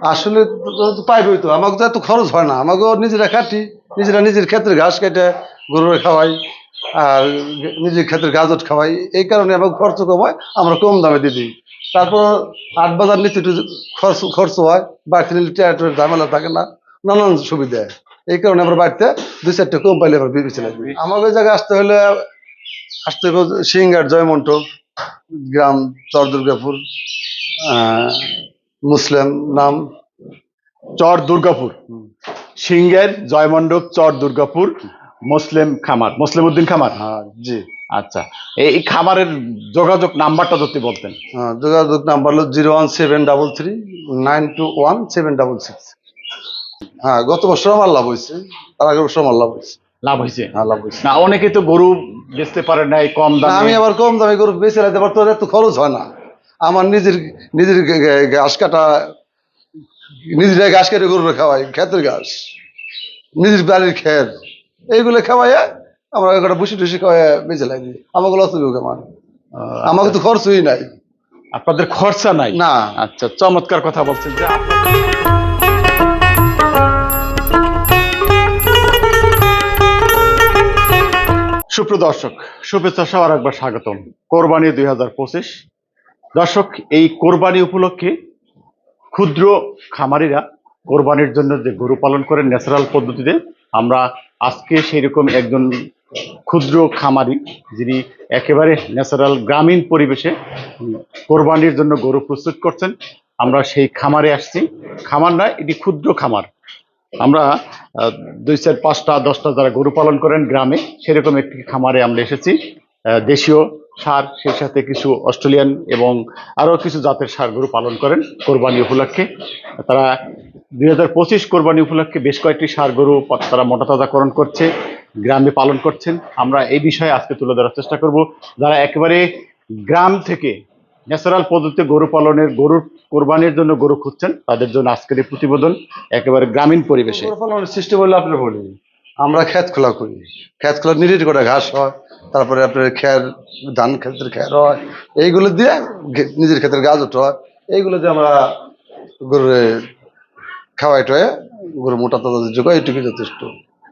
আসলে পাইবই তো আমাকে তো এত খরচ হয় না। আমাকে নিজেরা কাটি নিজেরা নিজের ক্ষেত্রে ঘাস কেটে গরুরে খাওয়াই আর নিজের ক্ষেত্রে গাজর খাওয়াই। এই কারণে আমাকে খরচ কম হয় আমরা কম দামে দিয়ে দিই। তারপর আট বাজার নিতে একটু খরচ খরচ হয় বাড়িতে টেয়ার ঝামেলা থাকে না নানান সুবিধা। এই কারণে আমরা বাড়িতে দুই চারটে কম পাইলে আমরা বিবেচনা করি আমাকে ওই জায়গায় আসতে হলে আসতে হবে সিঙ্গার জয়মন্ট গ্রাম চর দুর্গাপুর আহ, মুসলিম নাম চর দুর্গাপুর। সিংহের জয়মণ্ডপ চর দুর্গাপুর মুসলিম খামার মুসলিম উদ্দিন খামার। হ্যাঁ জি। আচ্ছা এই খামারের যোগাযোগ নাম্বারটা যদি বলতেন। হ্যাঁ, যোগাযোগ নাম্বার হলো zero one seven double three nine two one seven double six. হ্যাঁ গত বছর আমার লাভ হয়েছে তার আগের বছর আমার লাভ হয়েছে। লাভ হয়েছে? হ্যাঁ লাভ হয়েছে। না অনেকে তো গরু বেচতে পারে নাই কম দামে। আমি আবার কম দামে গরু বেঁচে রাখতে পারতো এত খরচ হয় না। আমার নিজের নিজের ঘাস কাটা নিজের ঘাস কেটে গরুরে খাওয়াই ক্ষেতের ঘাস। নিজের বাড়ির খের এইগুলো খাওয়াই আমরা একটা বসে টুসি খাওয়াই বেঁচে লাগি আমাকে লস হবে আমার আমাকে তো খরচই নাই। আপনাদের খরচা নাই? না। আচ্ছা চমৎকার কথা বলছেন যে সুপ্রদর্শক শুভেচ্ছা সবার একবার স্বাগতম। কোরবানি দুই হাজার পঁচিশ। দর্শক, এই কোরবানি উপলক্ষে ক্ষুদ্র খামারিরা কোরবানির জন্য যে গরু পালন করেন ন্যাচারাল পদ্ধতিতে, আমরা আজকে সেইরকম একজন ক্ষুদ্র খামারি, যিনি একেবারে ন্যাচারাল গ্রামীণ পরিবেশে কোরবানির জন্য গরু প্রস্তুত করছেন, আমরা সেই খামারে আসছি। খামার নয়, এটি ক্ষুদ্র খামার। আমরা দুই চার, পাঁচটা, দশটা যারা গরু পালন করেন গ্রামে, সেরকম একটি খামারে আমরা এসেছি। দেশীয় সার, সেই সাথে কিছু অস্ট্রেলিয়ান এবং আরও কিছু জাতের সার গরু পালন করেন কোরবানি উপলক্ষে। তারা দুই হাজার পঁচিশ কোরবানি উপলক্ষে বেশ কয়েকটি সার গরু তারা মোটা তাজাকরণ করছে, গ্রামে পালন করছেন। আমরা এই বিষয়ে আজকে তুলে ধরার চেষ্টা করব। যারা একেবারে গ্রাম থেকে ন্যাচারাল পদ্ধতিতে গরু পালনের, গরুর কোরবানির জন্য গরু খুঁজছেন, তাদের জন্য আজকের এই প্রতিবেদন একেবারে গ্রামীণ পরিবেশে। গরু পালনের সিস্টেম হলে আপনার বলি। আমরা ক্ষেত খোলা করি। ক্ষেত খোলা নিরিট করে ঘাস হয় তারপরে আপনার খের ধান ক্ষেতের খের হয় এইগুলো দিয়ে নিজের ক্ষেতের গাছ ওঠা হয়। এইগুলো দিয়ে আমরা গরুর খাওয়াই টয়ে গরু মোটা তাজা যোগায় এইটুকু যথেষ্ট।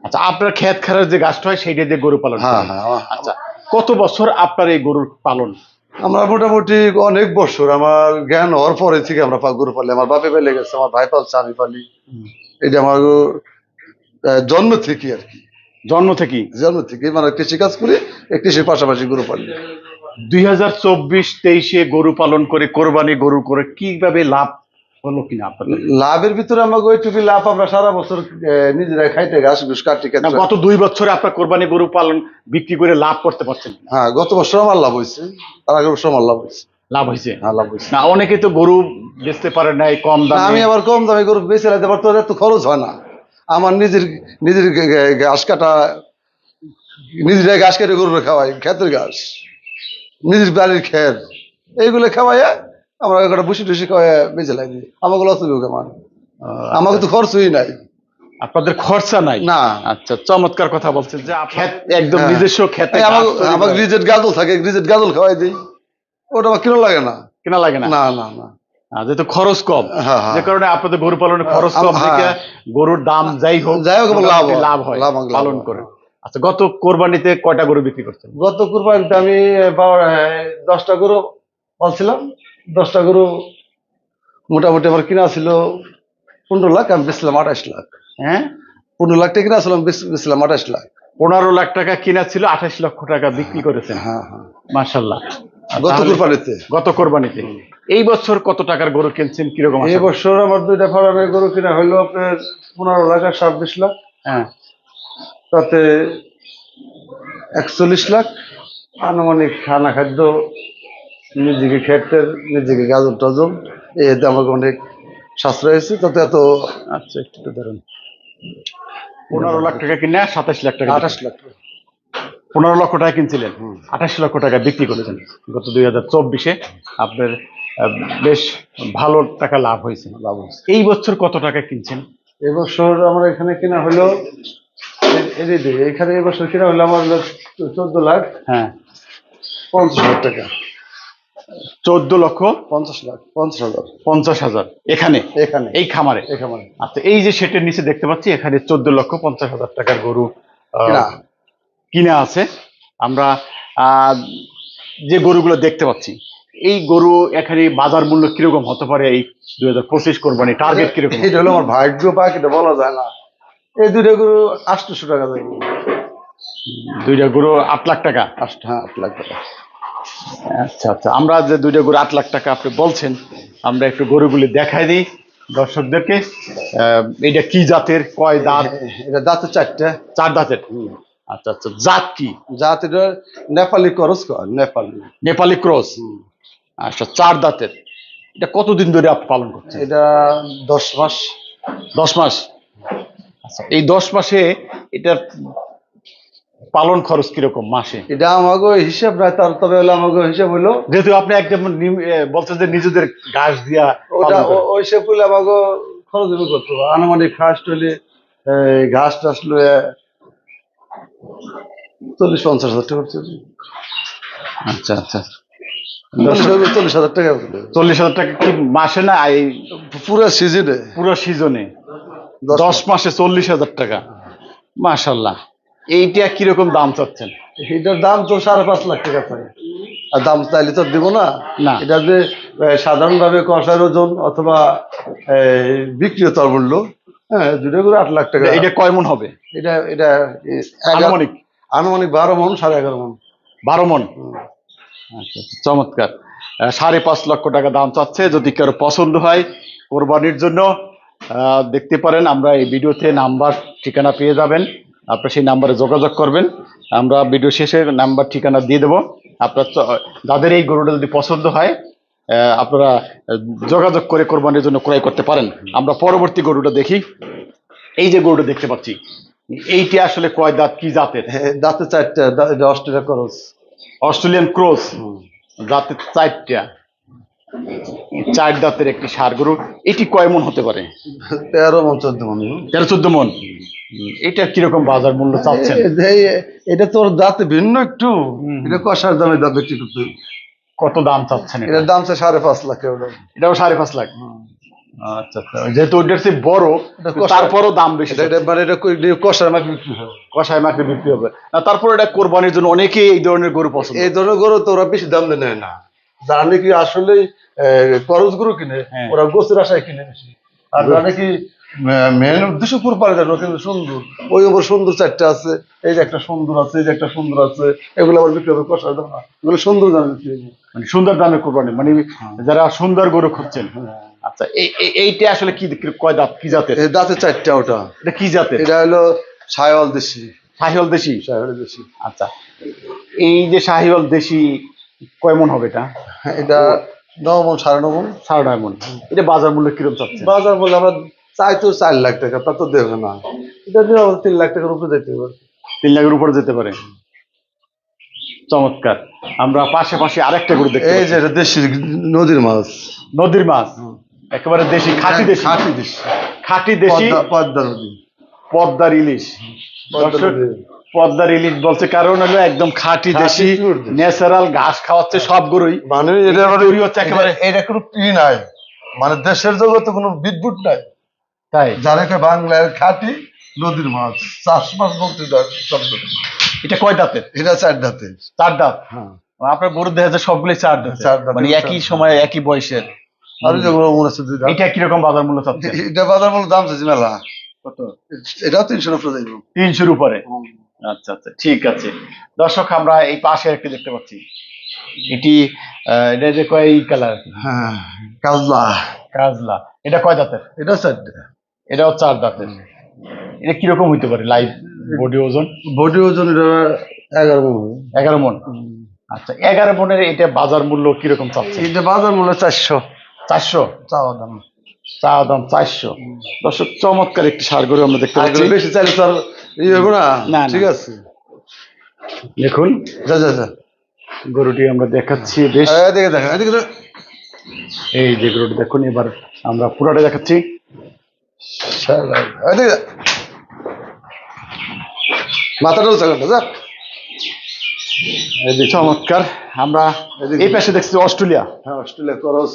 আচ্ছা আপনার ক্ষেত খারার যে গাছটা হয় সেইটা দিয়ে গরু পালন হ্যাঁ হ্যাঁ আচ্ছা কত বছর আপনার এই গরুর পালন? আমরা মোটামুটি অনেক বছর আমার জ্ঞান হওয়ার পরে থেকে আমরা গরু পালি। আমার বাপে পেলে গেছে আমার ভাই পালছে আমি পালি। এটা আমার জন্ম থেকে আর কি। জন্ম থেকেই জন্ম থেকে মানে কৃষি কাজ করি কৃষির পাশাপাশি গরু পালি দুই হাজার চব্বিশ তেইশে গরু পালন করে কোরবানি গরু করে কীভাবে লাভ হলো কিনা লাভের ভিতরে আমাকে ওইটুকু লাভ আমরা সারা বছর নিজেরা খাইতে ঘাস ঘুষ কাটি গত দুই বছরে আপনার কোরবানি গরু পালন বিক্রি করে লাভ করতে পারছেন হ্যাঁ গত বছর আমার লাভ হয়েছে তার আগের বছর আমার লাভ হয়েছে। লাভ হয়েছে? হ্যাঁ লাভ হয়েছে। না অনেকে তো গরু বেচতে পারে নাই কম না, আমি আবার কম দামে গরু বেঁচে রাখতে পারতো এত খরচ হয় না। আমার নিজের নিজের ঘাস কাটা নিজেরা ঘাস কেটে গরুরে খাওয়াই ক্ষেতের ঘাস নিজের বাড়ির খের এইগুলো খাওয়াই আমরা একটা বসে টুসি খাওয়াই বেঁচে লাগি আমাকে লস হবে আমার আমাকে তো খরচই নাই। আপনাদের খরচা নাই? না। আচ্ছা চমৎকার কথা বলছেন যে একদম হ্যাঁ। নিজস্ব খেতে এই গাছ আমাকে তৈরি রিজেট গাজল থাকে রিজেট গাজল খাওয়াই দিই। ওটা আমার কিনো লাগে না। কেনা লাগে না? না না না। যেহেতু খরচ কম হ্যাঁ, হ্যাঁ। যে কারণে আপনাদের গরু পালনের খরচ কম হ্যাঁ। থেকে গরুর দাম যাই হোক যাই হোক, লাভ হয়। লাভ হয় পালন করে। আচ্ছা গত কোরবানিতে কয়টা গরু বিক্রি করছেন? গত কুরবানিতে আমি দশটা গরু পালছিলাম। দশটা গরু মোটামুটি আমার কিনা ছিল পনেরো লাখ আমি বেচলাম আঠাশ লাখ। হ্যাঁ? পনেরো লাখ টাকা কিনা ছিলাম বেচলাম আঠাশ লাখ। পনেরো লাখ টাকা কিনা ছিল আঠাশ লক্ষ টাকা বিক্রি করেছেন। হ্যাঁ হ্যাঁ। মার্শাল্লাহ গত কুরবানিতে। গত কোরবানিতে। এই বছর কত টাকার গরু কিনছেন? কীরকম এই বছর আমার দুইটা ফার্মের গরু কিনা হইল আপনার পনেরো লাখ আর ছাব্বিশ লাখ। হ্যাঁ। তাতে একচল্লিশ লাখ। আনুমানিক খানা খাদ্য নিজেকে খেতের নিজেকে গাজর টাজর এতে আমাকে অনেক সাশ্রয় হয়েছে। তাতে এত আচ্ছা একটু ধরুন। পনেরো লাখ টাকা কিনে সাতাশ লাখ টাকা। আঠাশ লাখ পনেরো লক্ষ টাকা কিনছিলেন আঠাশ লক্ষ টাকা বিক্রি করেছেন। গত দুই হাজার চব্বিশে আপনার বেশ ভালো টাকা লাভ হয়েছে। লাভ হয়েছে। এই বছর কত টাকা কিনছেন? এবছর আমার এখানে কেনা হলো এখানে এবছর কেনা হলো আমার চোদ্দ লাখ হ্যাঁ। পঞ্চাশ হাজার টাকা। চোদ্দ লক্ষ পঞ্চাশ লাখ পঞ্চাশ হাজার। পঞ্চাশ হাজার। এখানে? এখানে। এই খামারে? এই খামারে। আচ্ছা এই যে সেটের নিচে দেখতে পাচ্ছি এখানে চোদ্দ লক্ষ পঞ্চাশ হাজার টাকার গরু কিনা। আছে। আমরা আহ, যে গরুগুলো দেখতে পাচ্ছি এই গরু এখানে বাজার মূল্য কীরকম হতে পারে এই দুই হাজার পঁচিশ কোরবানি টার্গেট কীরকম? এটা হলো আমার ভাগ্য পাক এটা বলা যায় না। এই দুইটা গরু আটশোশো টাকা দেয়। দুইটা গরু আট লাখ টাকা? হ্যাঁ আট লাখ টাকা। আচ্ছা আচ্ছা আমরা যে দুইটা গরু আট লাখ টাকা আপনি বলছেন আমরা একটু গরুগুলি দেখাই দিই দর্শকদেরকে। এটা কি জাতের কয় দাঁত? এটা দাঁতে চারটে। চার দাঁতের। আচ্ছা আচ্ছা জাত কি? জাত এটা নেপালি করস কর নেপালি। নেপালি ক্রস? আচ্ছা চার দাঁতের। এটা কতদিন ধরে আপনি পালন করছেন? এটা দশ মাস। দশ মাস? আচ্ছা এই দশ মাসে এটার পালন খরচ কীরকম মাসে? এটা আমাকে হিসাব নাই তার তবে হলো আমাকে হিসাব হলো। যেহেতু আপনি একদম বলছেন যে নিজেদের ঘাস দিয়া ওটা ওই করলে আমাকে খরচ করতে হবে আনুমানিক ফার্স্ট হলে ঘাস টাস লয়ে চল্লিশ পঞ্চাশ হাজার টাকা আচ্ছা আচ্ছা। চল্লিশ হাজার- টাকা চল্লিশ হাজার টাকা কি মাসে না এই পুরো সিজনে পুরো সিজনে দশ মাসে চল্লিশ হাজার টাকা। মাশাল্লাহ এইটা কীরকম দাম চাচ্ছেন? এটার দাম তো সাড়ে পাঁচ লাখ টাকা চাই আর দাম চাইলে তো দিব না। না। এটা যে সাধারণভাবে কষার ওজন অথবা এই, বিক্রিয়তার মূল্য হ্যাঁ দুটো করে আট লাখ টাকা। এটা কয় মন হবে? এটা এটা আনুমানিক? আনুমানিক বারো মন সাড়ে এগারো মন। বারো মন? আচ্ছা আচ্ছা, চমৎকার। সাড়ে পাঁচ লক্ষ টাকা দাম চাচ্ছে। যদি কারও পছন্দ হয় কোরবানির জন্য দেখতে পারেন আমরা এই ভিডিওতে নাম্বার ঠিকানা পেয়ে যাবেন। আপনারা সেই নাম্বারে যোগাযোগ করবেন। আমরা ভিডিও শেষে নাম্বার ঠিকানা দিয়ে দেবো। আপনার যাদের এই গরুটা যদি পছন্দ হয় আপনারা যোগাযোগ করে কোরবানির জন্য ক্রয় করতে পারেন। আমরা পরবর্তী গরুটা দেখি। এই যে গরুটা দেখতে পাচ্ছি এইটি আসলে কয় দাঁত কি জাতের? দাঁতে চারটা অস্ট্রেলিয়া খরচ অস্ট্রেলিয়ান ক্রস? দাঁতের চারটা। চার দাঁতের একটি সার গরু। এটি কয় মন হতে পারে? তেরো মন চোদ্দ মন। তেরো চোদ্দ মন। এটা কীরকম বাজার মূল্য চাচ্ছেন? এ- এটা তোর দাঁতে ভিন্ন একটু। এটা কষার দামে দাম বিক্রি করতে। কত দাম চাচ্ছেন এটার দাম চাই সাড়ে পাঁচ লাখ এটাও সাড়ে পাঁচ লাখ। আচ্ছা আচ্ছা। যেহেতু ওইটার চেয়ে বড় তারপরও দাম বেশি এটা এটা মানে এটা কই- কষার বিক্রি কষায় মাকে বিক্রি হবে। না তারপর এটা কোরবানির জন্য অনেকেই এই ধরনের গরু পছন্দ এই ধরনের গরু তো ওরা বেশি দাম দিয়ে না। যারা নাকি আসলে করজ গরু কিনে হ্যাঁ। ওরা গোছের আশায় কিনে বেশি। আর যারা নাকি মেন উদ্দেশ্য পুরো পারে জানো কিন্তু সুন্দর। ওই ওপর সুন্দর চারটা আছে এই যে একটা সুন্দর আছে এই যে একটা সুন্দর আছে এগুলো আবার বিক্রি হবে কষার দাম। না এগুলো সুন্দর দামে বিক্রি হবে মানে সুন্দর দামে কোরবানি মানে যারা সুন্দর গরু খুঁজছেন। আচ্ছা এই- এই- এইটা আসলে কি কয় দাঁত কি জাতের? এই দাঁতে চারটা ওটা। এটা কি জাতের? এটা হলো সায়ল দেশি। শাহিওয়াল দেশি? সায়ল দেশি। আচ্ছা এই যে শাহিওয়াল দেশি কয় মন হবে এটা? এটা নব মন সাড়ে নব মন। সাড়ে নয় মন। এটা বাজার মূল্য কীরকম চাচ্ছে বাজার মূল্য আমরা চাই তো চার লাখ টাকা তা তো দেবে না। এটা দিয়ে আমাদের তিন লাখ টাকার উপরে দিতে পারে তিন লাখের উপরে যেতে পারে। চমৎকার। আমরা পাশাপাশি আরেকটা গরু দেখতে এই। যে এটা দেশি নদীর মাছ। নদীর মাছ। একেবারে দেশি খাঁটি দেশি। খাঁটি দেশি। খাঁটি দেশি। পদ্মা নদী। পদ্মার ইলিশ। পদ্মার ইলিশ বলছে কারণ হলো একদম খাঁটি দেশি ন্যাচারাল ঘাস খাওয়াচ্ছে সব গরুই। মানে এটা হচ্ছে একেবারে- এটা- কোনো ই নাই। মানে দেশের জগতে কোনো বিদ্যুৎ নাই। তাই? যারা বাংলার খাঁটি নদীর মাছ চাষ মাছ বলতে শব্দ। এটা কয় দাঁতের? এটা চার দাঁতে চার দাঁত? হ্যাঁ। আপনার গরু দেখা যায় সবগুলোই চার দাঁত। চার দাঁতের, মানে একই দাঁত। সময় একই বয়সের। আর ওই যে ওগুলো মনে হচ্ছে দাঁত। এটা কীরকম বাজার মূল্য চাচ্ছে? এটা বাজার মূল্য দাম চাইছি মেলা। কত? এটাও তিনশো নব্বই যাইব। তিনশোর উপরে? আচ্ছা আচ্ছা ঠিক আছে। দর্শক আমরা এই পাশে একটি দেখতে পাচ্ছি। এটি এটা যে কয় কালার? হ্যাঁ কাজলা। কাজলা। এটা কয় দাঁতের? এটা চারটে এটাও চার দাঁতের এটা কীরকম হইতে পারে? লাইভ বডি ওজন? বডি ওজন এটা এগারো মন এগারো মন? আচ্ছা এগারো মনের এটা বাজার মূল্য কীরকম চাচ্ছে এটা বাজার মূল্য চারশো। চারশো? চাওয়া দাম। চা দাম চারশো। দর্শক চমৎকার একটি সার গরু আমরা দেখতে পাচ্ছি। বেশি চাইলে তো আর ইয়ে হবে না। না, ঠিক আছে। দেখুন। যা যা যা। গরুটি আমরা দেখাচ্ছি বেশ। দেখেন দেখ। এই যে গরুটি দেখুন এবার আমরা পুরাটা দেখাচ্ছি। মাথাটা উঁচা করতে যা। এদিকে চমৎকার। আমরা এই পাশে দেখছি অস্ট্রেলিয়া। হ্যাঁ অস্ট্রেলিয়া করস।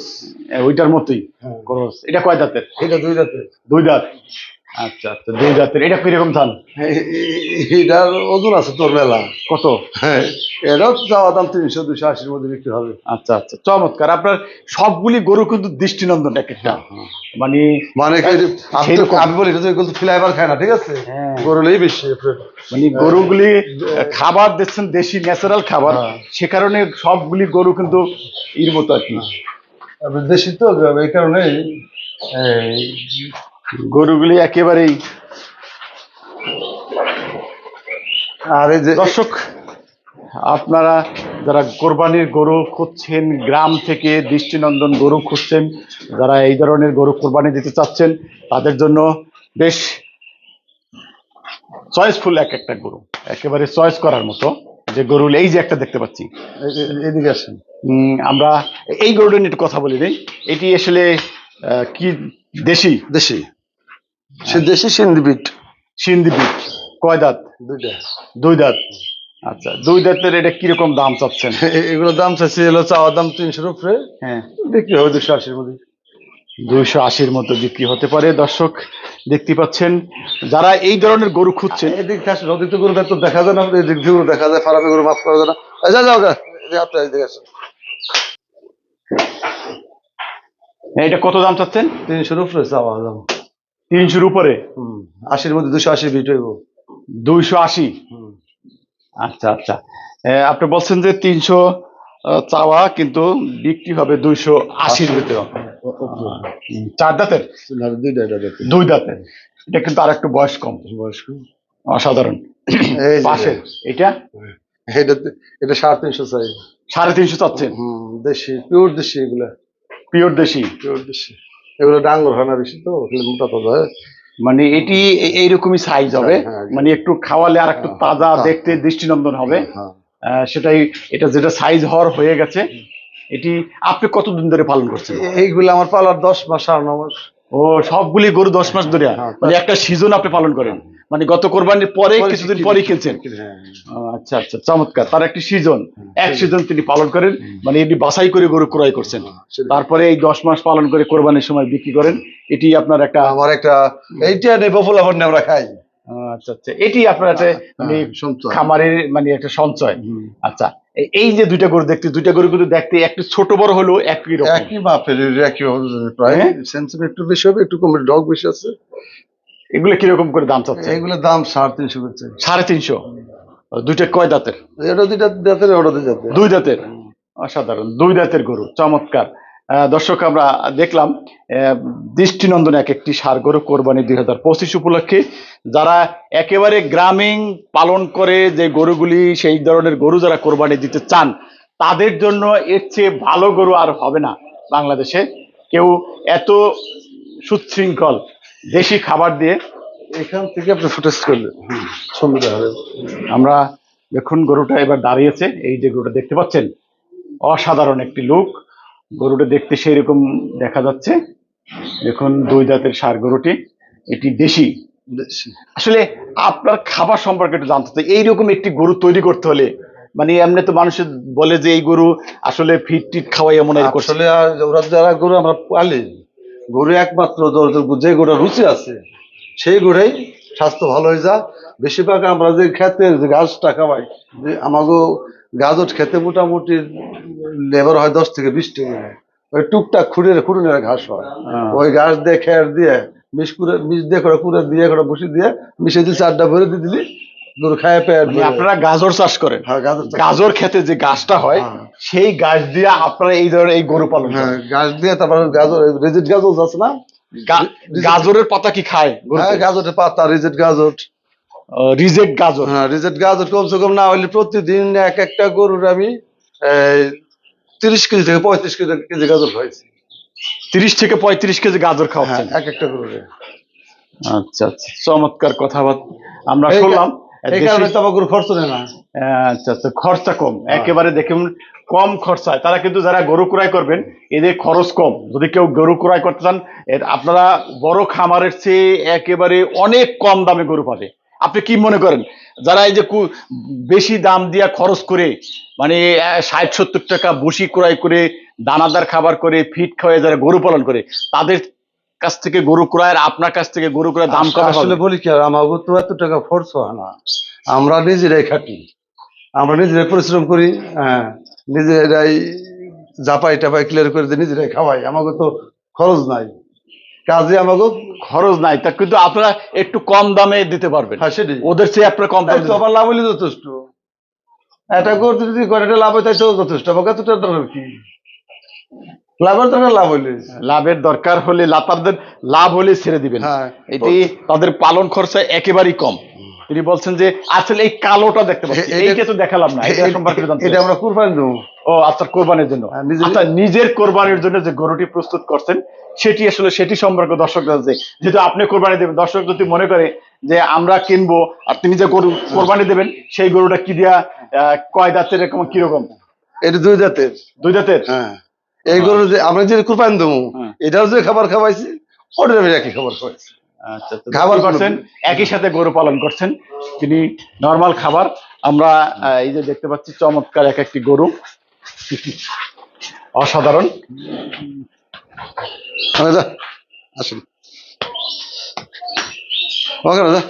ওইটার মতোই হ্যাঁ। এটা কয় দাঁতের? এটা দুই দাঁতের। দুই দাঁত। আচ্ছা আচ্ছা দুই দাঁতের এটা কীরকম ধান এটার ওজন আছে তোর মেলা। কত? হ্যাঁ এটাও যাওয়া দাম তিনশো দুশো আশির মধ্যে বিক্রি হবে। আচ্ছা আচ্ছা চমৎকার। আপনার সবগুলি গরু কিন্তু দৃষ্টিনন্দন এক একটা মানে মানে আমি তো- বলি এটা তো ফ্লেভার খায় না ঠিক আছে? হ্যাঁ। গরুলেই বেশি মানে গরুগুলি খাবার দিচ্ছেন দেশি ন্যাচারাল খাবার হ্যাঁ। সে কারণে সবগুলি গরু কিন্তু এর মতো আর কি। দেশি তো এই কারণে গরুগুলি একেবারেই আর এই যে দর্শক আপনারা যারা কোরবানির গরু খুঁজছেন গ্রাম থেকে দৃষ্টিনন্দন গরু খুঁজছেন যারা এই ধরনের গরু কোরবানি দিতে চাচ্ছেন তাদের জন্য বেশ চয়েসফুল এক একটা গরু। একেবারে চয়েস করার মতো যে গরু এই যে একটা দেখতে পাচ্ছি। এদিকে আসেন। আমরা এই গরুটা নিয়ে একটু কথা বলি দিই। এটি আসলে আহ, কি দেশি? দেশি। সে দেশি সিন্ধি বিট সিন্ধি বিট কয় দাঁত। দুইটা দুই দাঁত। আচ্ছা। দুই দাঁতের এটা কীরকম দাম চাচ্ছেন? এ- এগুলোর দাম হলো চাওয়ার দাম তিনশোর উপরে। হ্যাঁ। বিক্রি হবে দুশো আশির মধ্যে। দুইশো আশির মতো বিক্রি হতে পারে। দর্শক দেখতে পাচ্ছেন যারা এই ধরনের গরু খুঁজছেন এদিক থেকে আসেন তো গরু তো দেখা যায় না এদিক দিয়ে গরু দেখা যায় ফার্মে গরু মাফ করা যায় না। যা যাও আপনার এদিকে আসেন এটা কত দাম চাচ্ছেন? তিনশোর উপরে চাওয়া দাম। তিনশোর উপরে। আশির মধ্যে দুশো আশি বিট হইব। দুইশো আশি। আচ্ছা আচ্ছা। আপনি বলছেন যে তিনশো চাওয়া কিন্তু বিক্রি হবে দুইশো আশির ভিতরে। চার দাঁতের। দুই দাঁতের এটা কিন্তু আর একটু বয়স কম। বয়স্ক। অসাধারণ। এই যে- পাশে এটা? এটা এটা সাড়ে তিনশো চাই। সাড়ে তিনশো চাচ্ছেন? হুম দেশি পিওর দেশি এগুলা। পিওর দেশি। পিওর দেশি। এগুলো ডাঙ্গর হয় না বেশি তো মোটা তাজা হয়। মানে এটি এইরকমই সাইজ হবে। হ্যাঁ, হ্যাঁ। মানে একটু খাওয়ালে আর একটু তাজা। দেখতে দৃষ্টিনন্দন হবে। সেটাই এটা যেটা সাইজ হওয়ার হয়ে গেছে এটি আপনি কতদিন ধরে পালন করছেন? এইগুলো আমার পালার দশ মাস আর ন মাস। ও সবগুলি গরু দশ মাস ধরে। মানে একটা সিজন আপনি পালন করেন। মানে গত কোরবানির পরে কিছুদিন পরে কিনছেন হ্যাঁ। আচ্ছা আচ্ছা চমৎকার। তার একটি সিজন এক সিজন তিনি পালন করেন। মানে এটি বাছাই করে গরু ক্রয় করছেন। তারপরে এই দশ মাস পালন করে কোরবানির সময় বিক্রি করেন। এটি আপনার একটা আমার একটা এইটা বফলা ভর আমরা খাই। আচ্ছা আচ্ছা। এটি আপনার একটা মানে হ্যাঁ, সঞ্চয়। খামারের মানে একটা সঞ্চয়। আচ্ছা এই যে দুইটা গরু দেখতে দুইটা গরু কিন্তু দেখতে একটু ছোট বড় হলেও একই রকম। একই মাপের একই প্রায় হ্যাঁ? সেন্সিটিভ একটু বেশি হবে একটু কমে ডগ বেশি আছে। এগুলো কীরকম করে দাম চাচ্ছে? এইগুলোর দাম সাড়ে তিনশো করছে সাড়ে তিনশো? দুইটা কয় দাঁতের? এটা দুইটা দাঁতের ওটা দুই দাঁতের। দুই দাঁতের? অসাধারণ দুই দাঁতের গরু চমৎকার। দর্শক আমরা দেখলাম দৃষ্টিনন্দন এক একটি সার গরু কোরবানি দুই হাজার পঁচিশ উপলক্ষে। যারা একেবারে গ্রামীণ পালন করে যে গরুগুলি সেই ধরনের গরু যারা কোরবানি দিতে চান তাদের জন্য এর চেয়ে ভালো গরু আর হবে না। বাংলাদেশে কেউ এত সুশৃঙ্খল দেশি খাবার দিয়ে এখান থেকে আপনি ফুটেজ করলেন আমরা দেখুন গরুটা এবার দাঁড়িয়েছে। এই যে গরুটা দেখতে পাচ্ছেন অসাধারণ একটি লুক গরুটা দেখতে সেই রকম দেখা যাচ্ছে। দেখুন দুই দাঁতের সার গরুটি এটি দেশি। আসলে আপনার খাবার সম্পর্কে একটু জানতে চাই। এইরকম একটি গরু তৈরি করতে হলে মানে এমনি তো মানুষ বলে যে এই গরু আসলে ফিট টিট খাওয়াই এমন আসলে ওরা যারা গরু আমরা পালি। গরু একমাত্র যে গরুর রুচি আছে সেই গরুই স্বাস্থ্য ভালো হয়ে যায় বেশিরভাগ আমরা যে খেতে যে ঘাসটা খাওয়াই যে আমাকে গাজর খেতে মোটামুটি লেবার হয় দশ থেকে বিশ টাকা ওই টুকটাক খুঁড়ে খুঁড়ে ঘাস হয়। হ্যাঁ। ওই ঘাস দিয়ে খেয়ার দিয়ে মিশ করে মিশ দিয়ে করে কুড়ে দিয়ে করে বসে দিয়ে মিশে দিয়ে চারটা ভরে দিয়ে দিলি গরু খায় পেয়ে মানে আপনারা গাজর চাষ করেন। হ্যাঁ গাজর খেতে যে গাছটা হয় হ্যাঁ। সেই গাছ দিয়ে আপনারা এই ধরনের এই গরু পালন হ্যাঁ গাছ দিয়ে তারপর গাজর রেজিট গাজর আছে না? গাজরের পাতা কি খায় হ্যাঁ গাজরের পাতা রিজেট গাজর। রিজেক্ট গাজর। হ্যাঁ রিজেট গাজর কমসে কম না হলে প্রতিদিন এক একটা গরুর আমি তিরিশ কেজি থেকে পঁয়ত্রিশ কেজি কেজি গাজর খাইছি তিরিশ থেকে পঁয়ত্রিশ কেজি গাজর খাওয়াচ্ছেন। এক একটা গরুরে। আচ্ছা আচ্ছা। চমৎকার কথাবার্তা। আমরা শুনলাম এই কারণে তো খরচ নেয় না। আচ্ছা আচ্ছা খরচা কম। একেবারে দেখুন কম খরচায় তারা কিন্তু যারা গরু ক্রয় করবেন এদের খরচ কম। যদি কেউ গরু ক্রয় করতে চান আপনারা বড় খামারের চেয়ে একেবারে অনেক কম দামে গরু পাবে। আপনি কি মনে করেন? যারা এই যে বেশি দাম দিয়া খরচ করে মানে ষাট সত্তর টাকা বসি ক্রয় করে দানাদার খাবার করে ফিট খাওয়ায় যারা গরু পালন করে তাদের কাছ থেকে গরু ক্রয়ের আপনার কাছ থেকে গরু ক্রয়ের দাম কম আসলে বলি কি আমাকে তো এত টাকা খরচ হয় না। আমরা নিজেরাই খাটি। আমরা নিজেরাই পরিশ্রম করি হ্যাঁ। নিজেরাই জাপাই টাপাই ক্লিয়ার করে দিয়ে নিজেরাই খাওয়াই। আমাকে তো খরচ নাই। কাজে আমাকে খরচ নাই। তা কিন্তু আপনারা একটু কম দামে দিতে পারবেন। হ্যাঁ সেটাই। ওদের চেয়ে আপনারা কম দামে তো আবার লাভ হইলে যথেষ্ট। এটা করতে যদি করে এটা লাভ হয় তাই তো যথেষ্ট। আমাকে এতটা দরকার কি? লাভের দরকার লাভ হইলে। লাভের দরকার হলে লাভ লাভ হলে ছেড়ে দিবেন। হ্যাঁ এটি তাদের পালন খরচা একেবারেই কম। তিনি বলছেন যে আসলে এই কালোটা দেখতে পাচ্ছি। এইটা তো দেখালাম না এটা সম্পর্কে জানতে এটা আমরা কুরবানি দেবো। ও আচ্ছা কোরবানির জন্য। হ্যাঁ, নিজের- আচ্ছা নিজের কোরবানির জন্য যে গরুটি প্রস্তুত করছেন সেটি আসলে সেটি সম্পর্কে দর্শক জানছে যেহেতু আপনি কোরবানি দেবেন দর্শক যদি মনে করে যে আমরা কিনবো আর তিনি যে গরু কোরবানি দেবেন সেই গরুটা কি দিয়া কয় দাঁতের এরকম কীরকম? এটা দুই জাতের দুই দাঁতের? হ্যাঁ। এই গরু যে আমরা যে কুরবানি দেবো হ্যাঁ। এটাও যে খাবার খাওয়াইছি আমি একই খাবার খাওয়াইছি। আচ্ছা। খাবার করছেন একই সাথে গরু পালন করছেন। তিনি নর্মাল খাবার। আমরা এই যে দেখতে পাচ্ছি চমৎকার এক একটি গরু। অসাধারণ। হ্যাঁ, আসুন। ওকে যা